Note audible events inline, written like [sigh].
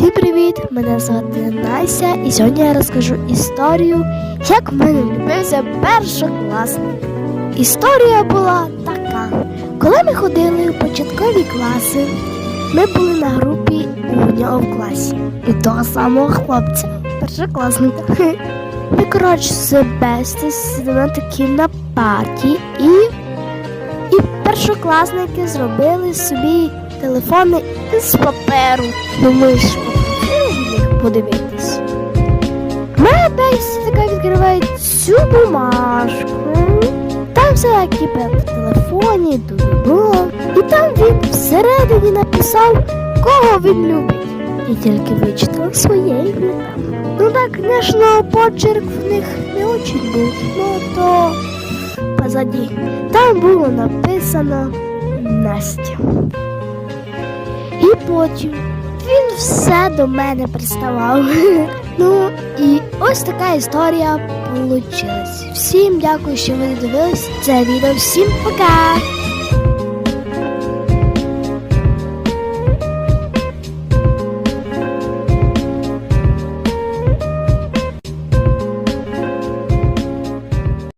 Всім привіт! Мене звати Настя, і сьогодні я розкажу історію, як в мене влюбився першокласник. Історія була така. Коли ми ходили в початкові класи, ми були на групі у нього в класі. І того самого хлопця, першокласника. Ми, коротше, себе сидимо такі на парті і, і першокласники зробили собі телефони з паперу. Що їх подивитись. Бейсі така відкриває цю бумажку. Там все як в телефоні, думаю. І там він всередині написав, кого він любить. І тільки вичитав своє ім'я. Ну так, звісно, почерк в них не очень був. Ну то позаді. Там було написано Настя. І потім він все до мене приставав. [laughs] Ну і ось така історія вийшла. Всім дякую, що ви дивились це відео. Всім пока!